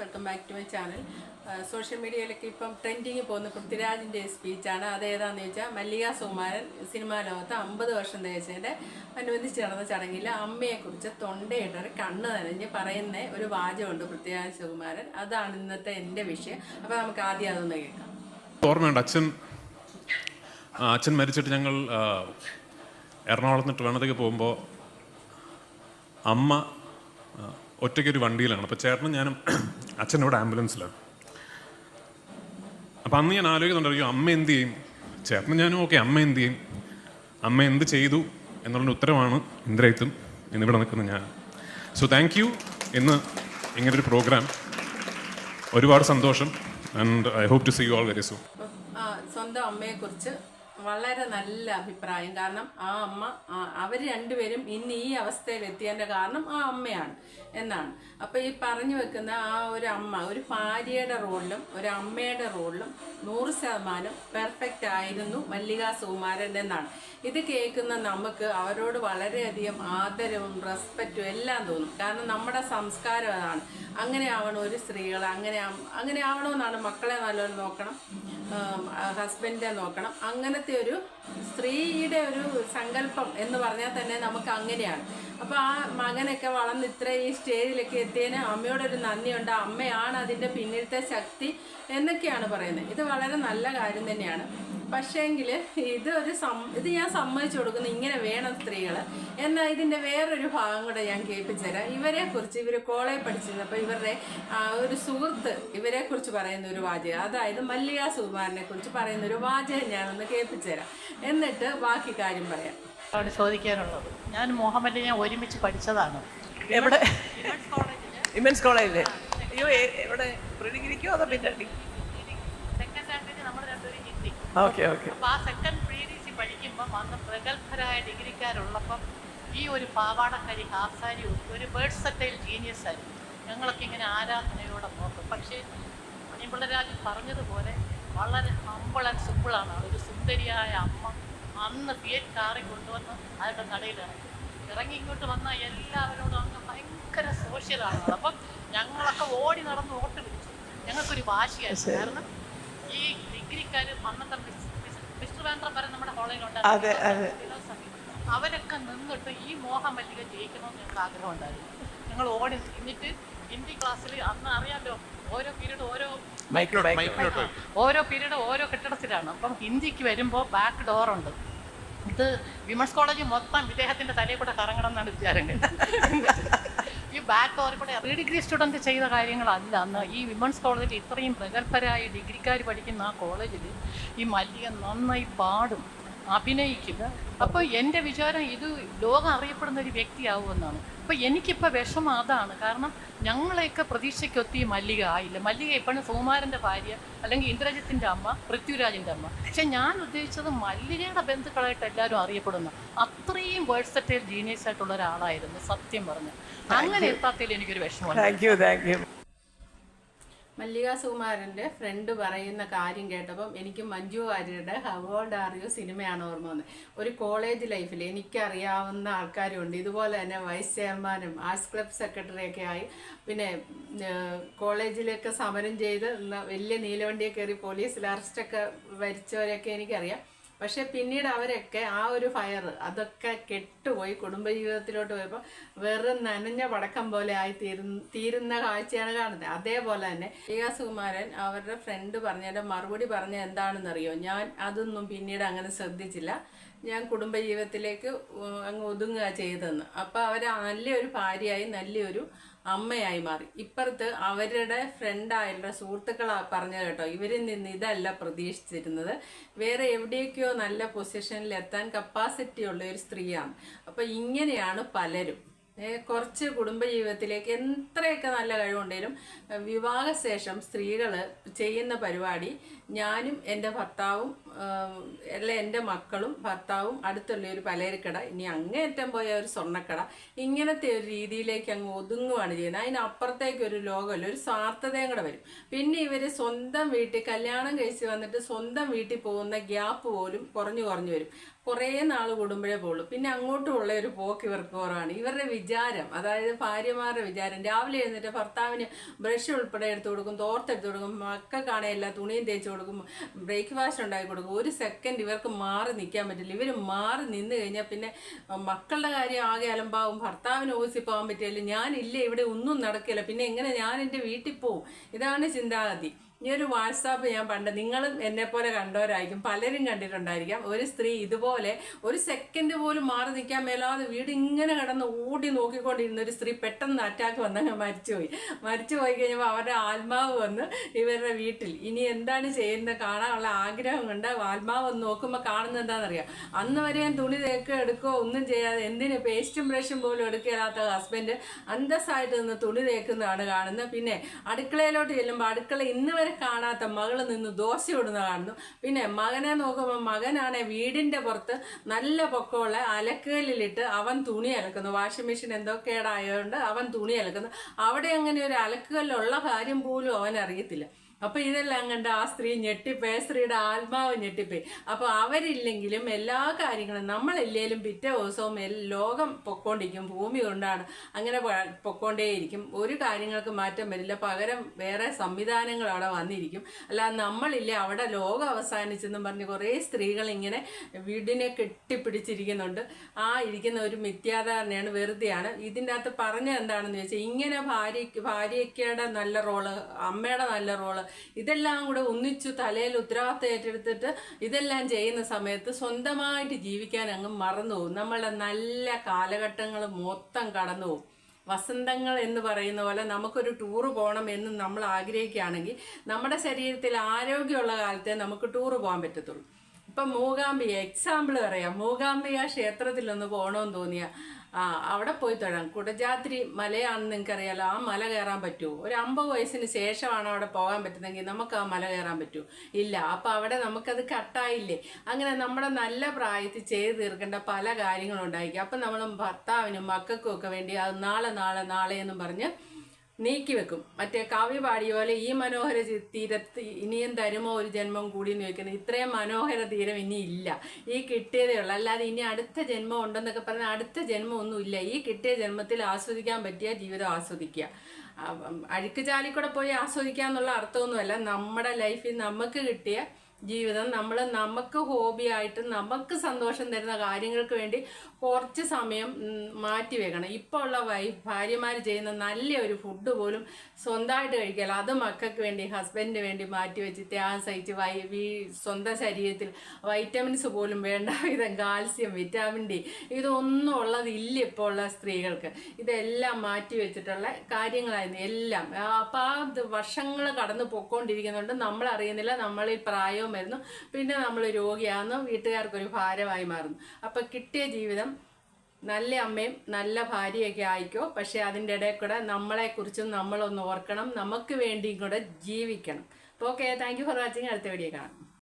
Welcome back to my channel. Social മീഡിയയിലൊക്കെ ഇപ്പം trending പോകുന്ന പൃഥ്വിരാജിന്റെ സ്പീച്ചാണ്. അത് ഏതാണെന്ന് ചോദിച്ചാൽ മല്ലിക സുകുമാരൻ സിനിമാ ലോകത്ത് അമ്പത് വർഷം തേച്ചതിന്റെ അനുബന്ധിച്ച് നടന്ന ചടങ്ങിൽ അമ്മയെക്കുറിച്ച് തൊണ്ടയിട്ടൊരു കണ്ണ് നനഞ്ഞ് പറയുന്ന ഒരു വാചമുണ്ട് പൃഥ്വിരാജ് സുകുമാരൻ. അതാണ് ഇന്നത്തെ എന്റെ വിഷയം. അപ്പോൾ നമുക്ക് ആദ്യം അതൊന്ന് കേൾക്കാം. ഓർമ്മയുണ്ട് അച്ഛൻ? അച്ഛൻ മരിച്ചിട്ട് ഞങ്ങൾ എറണാകുളത്ത് നിന്ന് പോകുമ്പോൾ അമ്മ ഒറ്റയ്ക്കൊരു വണ്ടിയിലാണ്. അപ്പോൾ ചേട്ടനും ഞാനും അച്ഛൻ ഇവിടെ ആംബുലൻസിലാണ് അപ്പം അന്ന് ഞാൻ ആലോചിക്കുന്നുണ്ടായിരിക്കും അമ്മ എന്ത് ചെയ്യും? ചേട്ടനും ഞാനും ഓക്കെ അമ്മ എന്ത് ചെയ്യും? അമ്മ എന്ത് ചെയ്തു എന്നുള്ള ഉത്തരവാണ് ഇന്ദ്രയത്തും എന്നിവിടെ നിൽക്കുന്ന ഞാൻ. സോ താങ്ക് യു ഇന്ന് ഇങ്ങനൊരു പ്രോഗ്രാം ഒരുപാട് സന്തോഷം. And I hope to see you all very soon സ്വന്തം അമ്മയെക്കുറിച്ച് വളരെ നല്ല അഭിപ്രായം. കാരണം ആ അമ്മ അവർ രണ്ടുപേരും ഇന്ന് ഈ അവസ്ഥയിൽ എത്തിയതിന്റെ കാരണം ആ അമ്മയാണ്. എന്നാണ്. അപ്പോൾ ഈ പറഞ്ഞു വെക്കുന്ന ആ ഒരു അമ്മ ഒരു ഭാര്യയുടെ റോളിലും ഒരു അമ്മയുടെ റോളിലും നൂറ് ശതമാനം പെർഫെക്റ്റ് ആയിരുന്നു മല്ലിക സുകുമാരൻ എന്നാണ്. ഇത് കേൾക്കുന്ന നമുക്ക് അവരോട് വളരെയധികം ആദരവും റെസ്പെക്റ്റും എല്ലാം തോന്നും. കാരണം നമ്മുടെ സംസ്കാരം അതാണ്. അങ്ങനെ ആവണം ഒരു സ്ത്രീകൾ അങ്ങനെ അങ്ങനെ ആവണമെന്നാണ് മക്കളെ നല്ലോണം നോക്കണം ഹസ്ബൻഡിനെ നോക്കണം. അങ്ങനത്തെ ഒരു സ്ത്രീയുടെ ഒരു സങ്കല്പം എന്ന് പറഞ്ഞാൽ തന്നെ നമുക്ക് അങ്ങനെയാണ്. അപ്പോൾ ആ മകനൊക്കെ വളർന്ന് ഇത്ര ഈ സ്റ്റേജിലൊക്കെ എത്തിയതിന് അമ്മയോടൊരു നന്ദിയുണ്ട്. അമ്മയാണ് അതിന്റെ പിന്നിലത്തെ ശക്തി എന്നൊക്കെയാണ് പറയുന്നത്. ഇത് വളരെ നല്ല കാര്യം തന്നെയാണ്. പക്ഷേങ്കിൽ ഇത് ഒരു സം ഇത് ഞാൻ സമ്മതിച്ചു കൊടുക്കുന്നു. ഇങ്ങനെ വേണം സ്ത്രീകൾ എന്നാൽ ഇതിന്റെ വേറൊരു ഭാഗം കൂടെ ഞാൻ കേൾപ്പിച്ചുതരാം. ഇവരെ കുറിച്ച് ഇവർ കോളേജ് പഠിച്ചിരുന്നപ്പോൾ ഇവരുടെ ആ, ഒരു സുഹൃത്ത് ഇവരെ കുറിച്ച് പറയുന്ന ഒരു വാചകം. അതായത് മല്ലിക സുകുമാരനെ കുറിച്ച് പറയുന്ന ഒരു വാചകം ഞാനൊന്ന് കേൾപ്പിച്ചു തരാം എന്നിട്ട് ബാക്കി കാര്യം പറയാം. ചോദിക്കാനുള്ളത്. ഞാൻ മുഹമ്മദിനെ ഞാൻ ഒരുമിച്ച് പഠിച്ചതാണ്. എവിടെ? വിമൻസ് കോളേജിൽ അയ്യോ ഇവിടെ എവിടെ? പ്രീ അതോ പിന്നെ ഓക്കെ ഓക്കെ. ആ സെക്കൻഡ് പ്രീ ഡി സി പഠിക്കുമ്പം അന്ന് പ്രഗത്ഭരായ ഡിഗ്രിക്കാരുള്ളപ്പം ഈ ഒരു പാവാടക്കരി ഹാഫ് സാരി ഒരു ബേർഡ് സെറ്റൈൽ ജീനിയസ് ആയിരുന്നു. ഞങ്ങളൊക്കെ ഇങ്ങനെ ആരാധനയോടെ നോക്കും. പക്ഷേ മണിപിള്ളരാജ് പറഞ്ഞതുപോലെ വളരെ ഹമ്പിൾ ആൻഡ് സിമ്പിളാണ് ഒരു സുന്ദരിയായ അമ്മ അന്ന് ഫിയറ്റ് കാറി കൊണ്ടുവന്ന് അവരുടെ കടയിൽ ഇറങ്ങി ഇങ്ങോട്ട് വന്ന എല്ലാവരോടും ഭയങ്കര സോഷ്യലാണ്. അപ്പം ഞങ്ങളൊക്കെ ഓടി നടന്ന് വോട്ട് പിടിച്ചു. ഞങ്ങൾക്കൊരു വാശിയായിരുന്നു. കാരണം ഈ ഡിഗ്രിക്കാർ അന്നത്തെ മിസ്- മിസ്- മിസ്റ്റർ വേന്ദ്ര വരെ നമ്മുടെ കോളേജിലുണ്ടായിരുന്നു അതെ, അതെ. അവരൊക്കെ നിന്നിട്ട് ഈ മോഹമല്ലിക ജയിക്കണമെന്ന് ഞങ്ങൾക്ക് ആഗ്രഹം ഉണ്ടായിരുന്നു. ഞങ്ങൾ ഓടി നിന്നിട്ട് ഹിന്ദി ക്ലാസ്സിൽ അന്ന് അറിയാമല്ലോ ഓരോ പീരീഡ് ഓരോ ഓരോ പീരീഡ് ഓരോ കെട്ടിടത്തിലാണ്. അപ്പം ഹിന്ദിക്ക് വരുമ്പോൾ ബാക്ക് ഡോറുണ്ട് ഇത് വിമൻസ് കോളേജ് മൊത്തം ഇദ്ദേഹത്തിന്റെ തലയിൽ കൂടെ കറങ്ങണം എന്നാണ് വിചാരം. ഈ ബാക്ക് ഡോറിൽ കൂടെ പ്രീ ഡിഗ്രി സ്റ്റുഡന്റ് ചെയ്ത കാര്യങ്ങളല്ല. അന്ന് ഈ വിമൻസ് കോളേജിൽ ഇത്രയും പ്രഗത്ഭരായ ഡിഗ്രിക്കാർ പഠിക്കുന്ന ആ കോളേജിൽ ഈ മല്ലിക നന്നായി പാടും. അഭിനയിക്കുക അപ്പോൾ എന്റെ വിചാരം ഇത് ലോകം അറിയപ്പെടുന്ന ഒരു വ്യക്തിയാവുമെന്നാണ്. അപ്പോൾ എനിക്കിപ്പോൾ വിഷമം അതാണ്. കാരണം ഞങ്ങളെയൊക്കെ പ്രതീക്ഷയ്ക്കൊത്തി മല്ലിക ആയില്ല. മല്ലിക ഇപ്പോഴും സുകുമാരന്റെ ഭാര്യ അല്ലെങ്കിൽ ഇന്ദ്രജിത്തിന്റെ അമ്മ പൃഥ്വിരാജിന്റെ അമ്മ. പക്ഷെ ഞാൻ ഉദ്ദേശിച്ചത് മല്ലികയുടെ ബന്ധുക്കളായിട്ട് എല്ലാവരും അറിയപ്പെടുന്ന അത്രയും വേഴ്സറ്റൈൽ ജീനിയസ് ആയിട്ടുള്ള ഒരാളായിരുന്നു സത്യം പറഞ്ഞു അങ്ങനെ എത്താത്തതിൽ എനിക്കൊരു വിഷമം thank you thank you Mallika സുകുമാരന്റെ friend പറയുന്ന കാര്യം കേട്ടപ്പം എനിക്ക് മഞ്ജു വാര്യരുടെ ഹവോൾഡ് യു സിനിമയാണ് ഓർമ്മ വന്നത്. ഒരു കോളേജ് ലൈഫിൽ എനിക്കറിയാവുന്ന ആൾക്കാരുണ്ട്. ഇതുപോലെ തന്നെ വൈസ് ചെയർമാനും ആർട്സ് ക്ലബ് സെക്രട്ടറിയൊക്കെ ആയി പിന്നെ കോളേജിലൊക്കെ സമരം ചെയ്ത് വലിയ നീലവണ്ടിയെ കയറി പോലീസിൽ അറസ്റ്റൊക്കെ വരിച്ചവരൊക്കെ എനിക്കറിയാം. പക്ഷെ പിന്നീട് അവരൊക്കെ ആ ഒരു ഫയർ അതൊക്കെ കെട്ടുപോയി കുടുംബജീവിതത്തിലോട്ട് പോയപ്പോൾ വെറും നനഞ്ഞ പടക്കം പോലെ ആയി തീരുന്ന തീരുന്ന കാഴ്ചയാണ് കാണുന്നത്. അതേപോലെ തന്നെ ലീല സുകുമാരൻ അവരുടെ ഫ്രണ്ട് പറഞ്ഞതിന്റെ മറുപടി പറഞ്ഞ എന്താണെന്നറിയോ? ഞാൻ അതൊന്നും പിന്നീട് അങ്ങനെ ശ്രദ്ധിച്ചില്ല. ഞാൻ കുടുംബജീവിതത്തിലേക്ക് അങ്ങ് ഒതുങ്ങുക ചെയ്തെന്ന് അപ്പോൾ അവർ നല്ലൊരു ഭാര്യയായി നല്ലൊരു അമ്മയായി മാറി. ഇപ്പുറത്ത് അവരുടെ ഫ്രണ്ടായുള്ള സുഹൃത്തുക്കളാ പറഞ്ഞത് കേട്ടോ ഇവരിൽ നിന്ന് ഇതല്ല പ്രതീക്ഷിച്ചിരുന്നത്. വേറെ എവിടേക്കോ നല്ല പൊസിഷനിൽ എത്താൻ കപ്പാസിറ്റി ഉള്ള ഒരു സ്ത്രീയാണ്. അപ്പോൾ ഇങ്ങനെയാണ് പലരും. കുറച്ച് കുടുംബജീവിതത്തിലേക്ക് എത്രയൊക്കെ നല്ല കഴിവുണ്ടെങ്കിലും വിവാഹശേഷം സ്ത്രീകൾ ചെയ്യുന്ന പരിപാടി ഞാനും എന്റെ ഭർത്താവും അല്ലെ എന്റെ മക്കളും ഭർത്താവും അടുത്തുള്ള ഒരു പലചരക്കട. ഇനി അങ്ങേറ്റം പോയ ഒരു സ്വർണക്കട. ഇങ്ങനത്തെ ഒരു രീതിയിലേക്ക് അങ്ങ് ഒതുങ്ങുവാണ് ചെയ്യുന്നത്. അതിനപ്പുറത്തേക്ക് ഒരു ലോകമല്ല ഒരു സ്വാർത്ഥതയും കൂടെ വരും. പിന്നെ ഇവർ സ്വന്തം വീട്ടിൽ കല്യാണം കഴിച്ച് വന്നിട്ട് സ്വന്തം വീട്ടിൽ പോകുന്ന ഗ്യാപ്പ് പോലും കുറഞ്ഞു കുറഞ്ഞു വരും. കുറേ നാൾ കൂടുമ്പോഴേ പോകുള്ളൂ പിന്നെ അങ്ങോട്ടുമുള്ള ഒരു പോക്ക് ഇവർക്ക് കുറവാണ്. ഇവരുടെ വിചാരം അതായത് ഭാര്യമാരുടെ വിചാരം രാവിലെ എഴുന്നേറ്റ് ഭർത്താവിന് ബ്രഷ് ഉൾപ്പെടെ എടുത്തു കൊടുക്കും തോർത്തെടുത്ത് കൊടുക്കും മക്കൾക്കാണെങ്കിൽ എല്ലാ തുണിയും തേച്ച് കൊടുക്കും ബ്രേക്ക്ഫാസ്റ്റ് ഉണ്ടാക്കി കൊടുക്കും. ഒരു സെക്കൻഡ് ഇവർക്ക് മാറി നിൽക്കാൻ പറ്റില്ല. ഇവർ മാറി നിന്ന് കഴിഞ്ഞാൽ പിന്നെ മക്കളുടെ കാര്യം ആകെ അലമ്പാവും. ഭർത്താവിന് ഓഫീസിൽ പോകാൻ പറ്റില്ല. ഞാനില്ല ഇവിടെ ഒന്നും നടക്കില്ല. പിന്നെ എങ്ങനെ ഞാൻ എന്റെ വീട്ടിൽ പോവും? ഇതാണ് ചിന്താഗതി. ഈ ഒരു വാട്സാപ്പ് ഞാൻ പണ്ട് നിങ്ങളും എന്നെ പോലെ കണ്ടവരായിരിക്കും പലരും കണ്ടിട്ടുണ്ടായിരിക്കാം. ഒരു സ്ത്രീ ഇതുപോലെ ഒരു സെക്കൻഡ് പോലും മാറി നിൽക്കാൻ മേലാതെ വീട് ഇങ്ങനെ കിടന്ന് ഓടി നോക്കിക്കൊണ്ടിരുന്ന ഒരു സ്ത്രീ പെട്ടെന്ന് അറ്റാക്ക് വന്നങ്ങ് മരിച്ചുപോയി. മരിച്ചു പോയി കഴിഞ്ഞപ്പോൾ അവരുടെ ആത്മാവ് വന്ന് ഇവരുടെ വീട്ടിൽ. ഇനി എന്താണ് ചെയ്യുന്നത്? കാണാനുള്ള ആഗ്രഹം കൊണ്ട് ആത്മാവ് വന്ന് നോക്കുമ്പോൾ കാണുന്നത് എന്താണെന്നറിയാം? അന്ന് വരെ ഞാൻ തുണി തേക്ക് എടുക്കുകയോ ഒന്നും ചെയ്യാതെ എന്തിന് പേസ്റ്റും ബ്രഷും പോലും എടുക്കാത്ത ഹസ്ബൻഡ് അന്തസ്സായിട്ട് നിന്ന് തുണി തേക്കുന്നതാണ് കാണുന്നത്. പിന്നെ അടുക്കളയിലോട്ട് ചെല്ലുമ്പോൾ അടുക്കള ഇന്ന് വരെ കാണാത്ത മകൾ നിന്ന് ദോശ ഇടുന്ന കാണുന്നു. പിന്നെ മകനെ നോക്കുമ്പോൾ മകനാണെ വീടിന്റെ പുറത്ത് നല്ല പൊക്കമുള്ള അലക്കുകളിലിട്ട് അവൻ തുണി അലക്കുന്നു. വാഷിംഗ് മെഷീൻ എന്തോ കേടായതുകൊണ്ട് അവൻ തുണി അലക്കുന്നു. അവിടെ അങ്ങനെ ഒരു അലക്കുകല്ലുള്ള കാര്യം പോലും അവൻ അറിയത്തില്ല അപ്പൊ ഇതെല്ലാം കണ്ട് ആ സ്ത്രീ ഞെട്ടിപ്പോയി സ്ത്രീയുടെ ആത്മാവ് ഞെട്ടിപ്പോയി. അപ്പൊ അവരില്ലെങ്കിലും എല്ലാ കാര്യങ്ങളും നമ്മളില്ലേലും പിറ്റേ ദിവസവും ലോകം പൊക്കോണ്ടിരിക്കും ഭൂമി കൊണ്ടാണ് അങ്ങനെ പൊക്കോണ്ടേയിരിക്കും. ഒരു കാര്യങ്ങൾക്ക് മാറ്റം വരില്ല പകരം വേറെ സംവിധാനങ്ങൾ അവിടെ വന്നിരിക്കും. അല്ലാതെ നമ്മളില്ലേ അവിടെ ലോകം അവസാനിച്ചെന്നും പറഞ്ഞ് കുറേ സ്ത്രീകൾ ഇങ്ങനെ വീടിനെ കെട്ടിപ്പിടിച്ചിരിക്കുന്നുണ്ട്. ആ ഇരിക്കുന്ന ഒരു മിഥ്യാധാരണയാണ് വെറുതെയാണ്. ഇതിന്റെ അകത്ത് പറഞ്ഞ എന്താണെന്ന് ചോദിച്ചാൽ ഇങ്ങനെ ഭാര്യ ഭാര്യയ്ക്കയുടെ നല്ല റോൾ അമ്മയുടെ നല്ല റോൾ ഇതെല്ലാം കൂടെ ഒന്നിച്ചു തലയിൽ ഉത്തരവാദിത്തം ഏറ്റെടുത്തിട്ട് ഇതെല്ലാം ചെയ്യുന്ന സമയത്ത് സ്വന്തമായിട്ട് ജീവിക്കാൻ അങ്ങ് മറന്നു പോകും. നമ്മളുടെ നല്ല കാലഘട്ടങ്ങൾ മൊത്തം കടന്നു പോകും. വസന്തങ്ങൾ എന്ന് പറയുന്ന പോലെ നമുക്കൊരു ടൂറ് പോകണം എന്ന് നമ്മൾ ആഗ്രഹിക്കുകയാണെങ്കിൽ നമ്മുടെ ശരീരത്തിൽ ആരോഗ്യമുള്ള കാലത്തെ നമുക്ക് ടൂറ് പോകാൻ പറ്റത്തുള്ളൂ. ഇപ്പം മൂകാംബിക എക്സാമ്പിൾ പറയാം. മൂകാംബിക ക്ഷേത്രത്തിലൊന്ന് പോകണമെന്ന് തോന്നിയ ആ അവിടെ പോയി തൊഴാം. കുടജാദ്രി മലയാണെന്ന് നിങ്ങൾക്കറിയാലോ ആ മല കയറാൻ പറ്റുമോ? ഒരു അമ്പത് വയസ്സിന് ശേഷമാണ് അവിടെ പോകാൻ പറ്റുന്നതെങ്കിൽ നമുക്ക് ആ മല കയറാൻ പറ്റുമോ ഇല്ല അപ്പം അവിടെ നമുക്കത് കട്ടായില്ലേ? അങ്ങനെ നമ്മുടെ നല്ല പ്രായത്തിൽ ചെയ്ത് തീർക്കേണ്ട പല കാര്യങ്ങളും ഉണ്ടായിരിക്കും. അപ്പം നമ്മൾ ഭർത്താവിനും മക്കൾക്കും ഒക്കെ വേണ്ടി അത് നാളെ നാളെ നാളെ എന്നും പറഞ്ഞ് നീക്കി വെക്കും മറ്റേ കാവ്യ പാടിയ പോലെ ഈ മനോഹര തീരത്ത് ഇനിയും തരുമോ ഒരു ജന്മം കൂടി എന്ന് ചോദിക്കുന്നത് ഇത്രയും മനോഹര തീരം ഇനി ഇല്ല. ഈ കിട്ടിയതേ ഉള്ളൂ. അല്ലാതെ ഇനി അടുത്ത ജന്മം ഉണ്ടെന്നൊക്കെ പറഞ്ഞാൽ അടുത്ത ജന്മം ഒന്നും ഇല്ല. ഈ കിട്ടിയ ജന്മത്തിൽ ആസ്വദിക്കാൻ പറ്റിയ ജീവിതം ആസ്വദിക്കുക. അഴുക്ക് ചാലിക്കൂടെ പോയി ആസ്വദിക്കുക എന്നുള്ള അർത്ഥമൊന്നുമല്ല. നമ്മുടെ ലൈഫിൽ നമുക്ക് കിട്ടിയ ജീവിതം. നമ്മൾ നമുക്ക് ഹോബിയായിട്ട് നമുക്ക് സന്തോഷം തരുന്ന കാര്യങ്ങൾക്ക് വേണ്ടി കുറച്ച് സമയം മാറ്റി വെക്കണം. ഇപ്പോൾ ഉള്ള വൈഫ് ഭാര്യമാർ ചെയ്യുന്ന നല്ല ഒരു ഫുഡ് പോലും സ്വന്തമായിട്ട് കഴിക്കാല്ല. അത് മക്കൾക്ക് വേണ്ടി ഹസ്ബൻഡിന് വേണ്ടി മാറ്റി വെച്ച് ത്യാഗം സഹിച്ച് വൈ സ്വന്തം ശരീരത്തിൽ വൈറ്റമിൻസ് പോലും വേണ്ട വിധം കാൽസ്യം വിറ്റാമിൻ ഡി ഇതൊന്നും ഉള്ളതില്ല ഇപ്പോൾ ഉള്ള സ്ത്രീകൾക്ക്. ഇതെല്ലാം മാറ്റി വെച്ചിട്ടുള്ള കാര്യങ്ങളായിരുന്നു എല്ലാം. അപ്പം ആ വർഷങ്ങൾ കടന്നു പൊക്കോണ്ടിരിക്കുന്നുണ്ട് നമ്മൾ അറിയുന്നില്ല നമ്മളിൽ പ്രായവും വരുന്നു. പിന്നെ നമ്മൾ രോഗിയാകുന്നു വീട്ടുകാർക്കൊരു ഭാരമായി മാറുന്നു. അപ്പം കിട്ടിയ ജീവിതം നല്ല അമ്മയും നല്ല ഭാര്യയൊക്കെ ആയിക്കോ. പക്ഷേ അതിന്റെ ഇടയിൽ കൂടെ നമ്മളെക്കുറിച്ചും നമ്മളൊന്ന് ഓർക്കണം. നമുക്ക് വേണ്ടിയും കൂടെ ജീവിക്കണം. Okay thank you for watching അടുത്ത വീഡിയോ കാണാം.